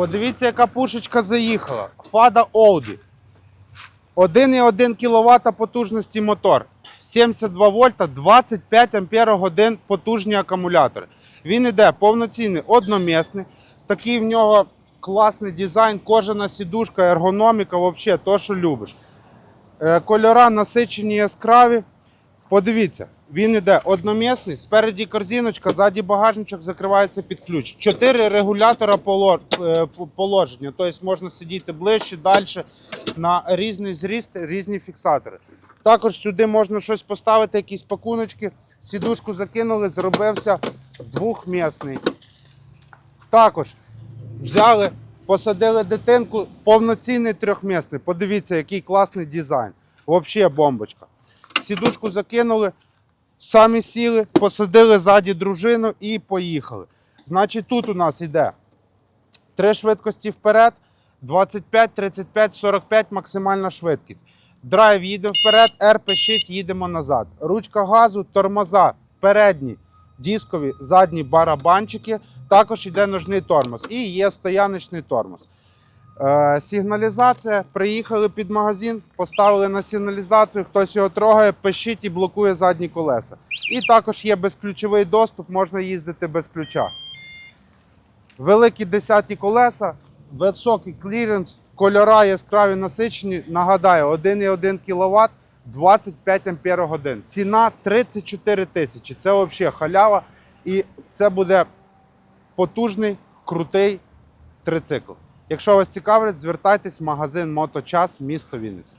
Подивіться, яка пушечка заїхала. Фада Audi. 1,1 кВт потужності мотор. 72 вольта, 25 ампер годин потужні акумулятори. Він іде повноцінний, одномісний. Такий в нього класний дизайн, кожана сідушка, ергономіка, взагалі, то, що любиш. Е, Кольора насичені яскраві. Подивіться, він іде одномісний, спереді корзиночка, ззаді багажничок закривається під ключ. Чотири регулятора е, по- положення, тобто можна сидіти ближче, далі на різний зріст, різні фіксатори. Також сюди можна щось поставити, якісь пакуночки, сідушку закинули, зробився двохмісний. Також взяли, посадили дитинку, повноцінний трьохмісний. Подивіться, який класний дизайн. Взагалі бомбочка. Сідушку закинули, самі сіли, посадили ззаді дружину і поїхали. Значить, тут у нас йде три швидкості вперед, 25, 35, 45 максимальна швидкість. Драйв їде вперед, R пишіть, їдемо назад. Ручка газу, тормоза передні, дискові, задні барабанчики. Також йде ножний тормоз і є стояночний тормоз. Е, сигналізація. Приїхали під магазин, поставили на сигналізацію, хтось його трогає, пишіть і блокує задні колеса. І також є безключовий доступ, можна їздити без ключа. Великі 10 колеса, високий кліренс, кольора яскраві насичені. Нагадаю, 1,1 кВт, 25 ампер годин. Ціна 34 тисячі. Це взагалі халява. І це буде потужний, крутий трицикл. Якщо вас цікавить, звертайтесь в магазин Моточас, місто Вінниця.